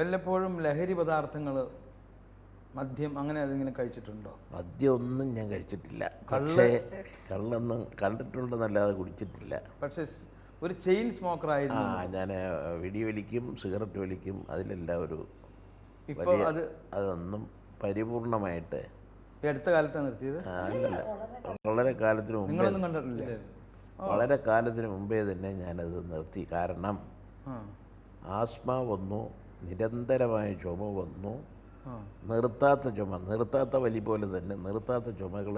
വല്ലപ്പോഴും ലഹരി പദാർത്ഥങ്ങൾ മദ്യം അങ്ങനെ അതിങ്ങനെ കഴിച്ചിട്ടുണ്ടോ? മദ്യമൊന്നും ഞാൻ കഴിച്ചിട്ടില്ല. പക്ഷേ കള്ളൊന്നും കണ്ടിട്ടുണ്ടെന്നല്ലാതെ കുടിച്ചിട്ടില്ല. പക്ഷേ ഒരു ചെയിൻ സ്മോക്കർ ആയിരുന്നു. ആ ഞാൻ വെടി വലിക്കും സിഗരറ്റ് വലിക്കും അതിലെല്ലാം ഒരു ഇപ്പോൾ വലിയ അത് അതൊന്നും പരിപൂർണമായിട്ട് ഈ അടുത്ത കാലത്താണ് നിർത്തിയത്? അല്ലല്ല വളരെ കാലത്തിന് മുമ്പേ നിങ്ങളൊന്നും കണ്ടിട്ടില്ലേ. വളരെ കാലത്തിന് മുമ്പേ തന്നെ ഞാനത് നിർത്തി. കാരണം ആസ്മ വന്നു. നിരന്തരമായ ചുമ വന്നു. നിർത്താത്ത ചുമ നിർത്താത്ത വലി പോലെ തന്നെ നിർത്താത്ത ചുമകൾ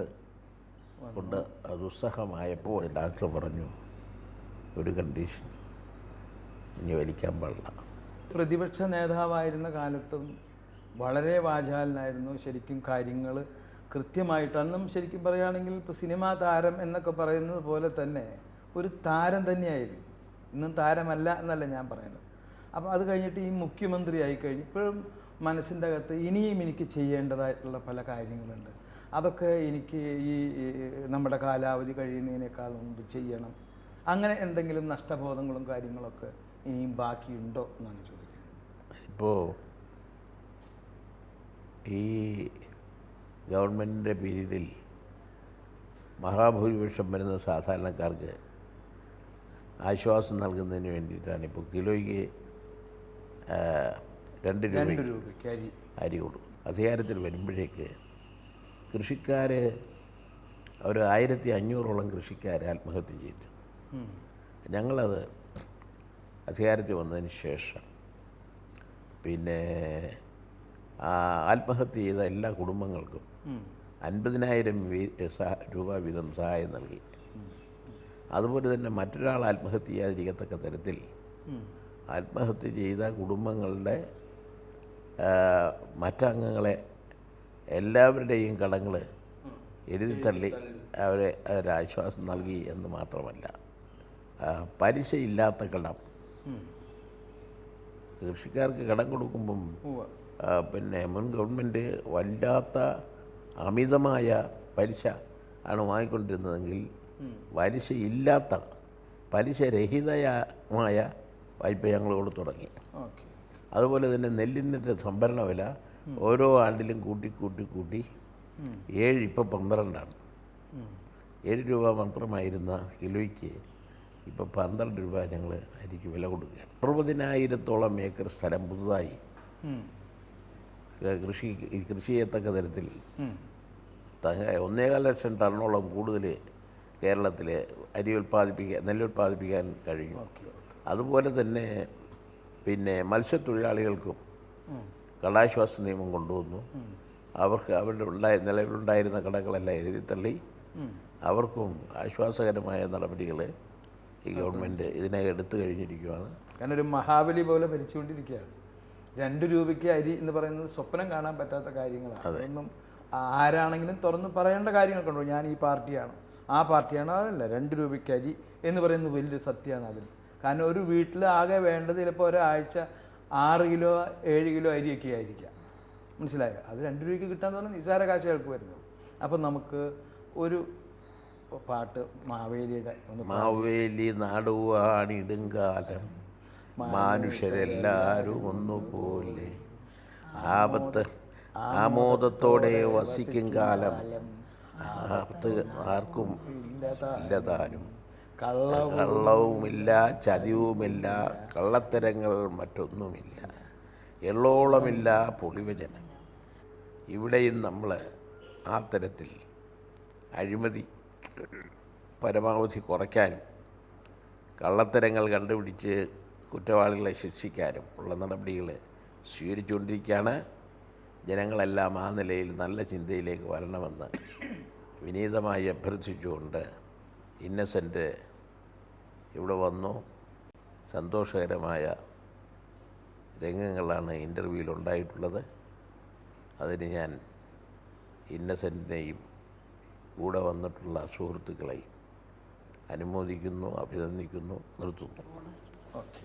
കൊണ്ട് ദുസ്സഹമായപ്പോൾ ഡാക്ടർ പറഞ്ഞു ഒരു കണ്ടീഷൻ ഇനി വലിക്കാൻ പാടില്ല. പ്രതിപക്ഷ നേതാവായിരുന്ന കാലത്തും വളരെ വാചാലനായിരുന്നു. ശരിക്കും കാര്യങ്ങൾ കൃത്യമായിട്ട് അന്നും ശരിക്കും പറയുകയാണെങ്കിൽ ഇപ്പോൾ സിനിമാ താരം എന്നൊക്കെ പറയുന്നത് പോലെ തന്നെ ഒരു താരം തന്നെയായിരുന്നു. ഇന്നും താരമല്ല എന്നല്ല ഞാൻ പറയുന്നത്. അപ്പോൾ അത് കഴിഞ്ഞിട്ട് ഈ മുഖ്യമന്ത്രിയായി കഴിഞ്ഞ് ഇപ്പോഴും മനസ്സിന്റെ അകത്ത് ഇനിയും എനിക്ക് ചെയ്യേണ്ടതായിട്ടുള്ള പല കാര്യങ്ങളുണ്ട്. അതൊക്കെ എനിക്ക് ഈ നമ്മുടെ കാലാവധി കഴിയുന്നതിനേക്കാൾ മുമ്പ് ചെയ്യണം. അങ്ങനെ എന്തെങ്കിലും നഷ്ടബോധങ്ങളും കാര്യങ്ങളൊക്കെ ഇനിയും ബാക്കിയുണ്ടോ എന്നാണ് ചോദിക്കുന്നത്. ഇപ്പോൾ ഈ ഗവൺമെന്റിന്റെ പീരീഡിൽ മഹാഭൂരിപക്ഷം വരുന്ന സാധാരണക്കാർക്ക് ആശ്വാസം നൽകുന്നതിന് വേണ്ടിയിട്ടാണ്. ഇപ്പോൾ കിലോയ്ക്ക് രണ്ട് രൂപ രൂപയ്ക്ക് അരി കൊടുക്കും അധികാരത്തിൽ വരുമ്പോഴേക്ക് കൃഷിക്കാർ ഒരു ആയിരത്തി അഞ്ഞൂറോളം കൃഷിക്കാർ ആത്മഹത്യ ചെയ്തു. ഞങ്ങളത് അധികാരത്തിൽ വന്നതിന് ശേഷം പിന്നെ ആത്മഹത്യ ചെയ്ത എല്ലാ കുടുംബങ്ങൾക്കും. അൻപതിനായിരം രൂപ വീതം സഹായം നൽകി അതുപോലെ തന്നെ മറ്റൊരാൾ ആത്മഹത്യ ചെയ്യാതിരിക്കത്തക്ക തരത്തിൽ. ആത്മഹത്യ ചെയ്ത കുടുംബങ്ങളുടെ മറ്റംഗങ്ങളെ എല്ലാവരുടെയും കടങ്ങൾ എഴുതിത്തള്ളി അവരെ ഒരാശ്വാസം നൽകി എന്ന് മാത്രമല്ല. പലിശ ഇല്ലാത്ത കടം. കൃഷിക്കാർക്ക് കടം കൊടുക്കുമ്പം പിന്നെ മുൻ ഗവൺമെന്റ് വല്ലാത്ത അമിതമായ പലിശ ആണ് വാങ്ങിക്കൊണ്ടിരുന്നതെങ്കിൽ പലിശയില്ലാത്ത പലിശരഹിതമായ വായ്പ ഞങ്ങൾ കൊടുത്തു തുടങ്ങി അതുപോലെ തന്നെ നെല്ലിന്റെ സംഭരണ വില ഓരോ ആണ്ടിലും കൂട്ടി കൂട്ടി കൂട്ടി ഏഴ് ഇപ്പം പന്ത്രണ്ടാണ്. ഏഴ് രൂപ മാത്രമായിരുന്ന കിലോയ്ക്ക് ഇപ്പോൾ പന്ത്രണ്ട് രൂപ ഞങ്ങൾ അരിക്ക് വില കൊടുക്കുകയാണ്. അറുപതിനായിരത്തോളം ഏക്കർ സ്ഥലം പുതുതായി. കൃഷി കൃഷി ചെയ്യത്തക്ക തരത്തിൽ ഒന്നേകാൽ ലക്ഷം ടണ്ണോളം കൂടുതൽ കേരളത്തിൽ അരി ഉൽപ്പാദിപ്പിക്കാൻ നെല്ല് ഉൽപ്പാദിപ്പിക്കാൻ കഴിഞ്ഞു. അതുപോലെ തന്നെ പിന്നെ മത്സ്യത്തൊഴിലാളികൾക്കും. കടാശ്വാസ നിയമം കൊണ്ടുവന്നു. അവർക്ക് അവരുടെ ഉണ്ടായ നിലവിലുണ്ടായിരുന്ന കടകളെല്ലാം എഴുതി തള്ളി. അവർക്കും ആശ്വാസകരമായ നടപടികൾ ഈ ഗവൺമെന്റ് ഇതിനകം എടുത്തു കഴിഞ്ഞിരിക്കുകയാണ് കാരണം ഒരു മഹാബലി പോലെ ഭരിച്ചുകൊണ്ടിരിക്കുകയാണ്. രണ്ട് രൂപയ്ക്ക് അരി എന്ന് പറയുന്നത് സ്വപ്നം കാണാൻ പറ്റാത്ത കാര്യങ്ങളാണ്. അതൊന്നും ആരാണെങ്കിലും തുറന്ന് പറയേണ്ട കാര്യങ്ങളൊക്കെ ഉണ്ടോ ഞാൻ ഈ പാർട്ടിയാണ്. ആ പാർട്ടിയാണ് അതല്ല രണ്ട് രൂപയ്ക്ക് അരി എന്ന് പറയുന്നത് വലിയൊരു സത്യമാണ് അതിൽ. കാരണം ഒരു വീട്ടിൽ ആകെ വേണ്ടത് ചിലപ്പോൾ ഒരാഴ്ച ആറ് കിലോ ഏഴ് കിലോ അരിയൊക്കെ ആയിരിക്കാം. മനസ്സിലായോ? അത് രണ്ട് രൂപയ്ക്ക് കിട്ടാന്ന് പറഞ്ഞാൽ നിസ്സാര കാശുകൾക്ക് വരുന്നു. അപ്പം നമുക്ക് ഒരു പാട്ട് മാവേലിയുടെ മാവേലി നാടുവാണിടുങ്കാലം മനുഷ്യരെല്ലാവരും ഒന്നുപോലെ. ആപത്ത് ആമോദത്തോടെ വസിക്കും കാലം. ആപത്ത് ആർക്കും ഇല്ലതാനും. കള്ളവുമില്ല ചതിവുമില്ല കള്ളത്തരങ്ങൾ മറ്റൊന്നുമില്ല. എള്ളോളമില്ല പൊളിവചനം ഇവിടെയും നമ്മൾ ആ തരത്തിൽ അഴിമതി പരമാവധി കുറയ്ക്കാനും കള്ളത്തരങ്ങൾ കണ്ടുപിടിച്ച് കുറ്റവാളികളെ ശിക്ഷിക്കാനും ഉള്ള നടപടികൾ സ്വീകരിച്ചുകൊണ്ടിരിക്കുകയാണ്. ജനങ്ങളെല്ലാം ആ നിലയിൽ നല്ല ചിന്തയിലേക്ക് വരണമെന്ന് വിനീതമായി അഭ്യർത്ഥിച്ചുകൊണ്ട് ഇന്നസെന്റ് ഇവിടെ വന്നു. സന്തോഷകരമായ രംഗങ്ങളാണ് ഇന്റർവ്യൂവിൽ ഉണ്ടായിട്ടുള്ളത് അതിന് ഞാൻ ഇന്നസെന്റിനെയും കൂടെ വന്നിട്ടുള്ള സുഹൃത്തുക്കളെയും അനുമോദിക്കുന്നു അഭിനന്ദിക്കുന്നു നിർത്തുന്നു. ഓക്കെ.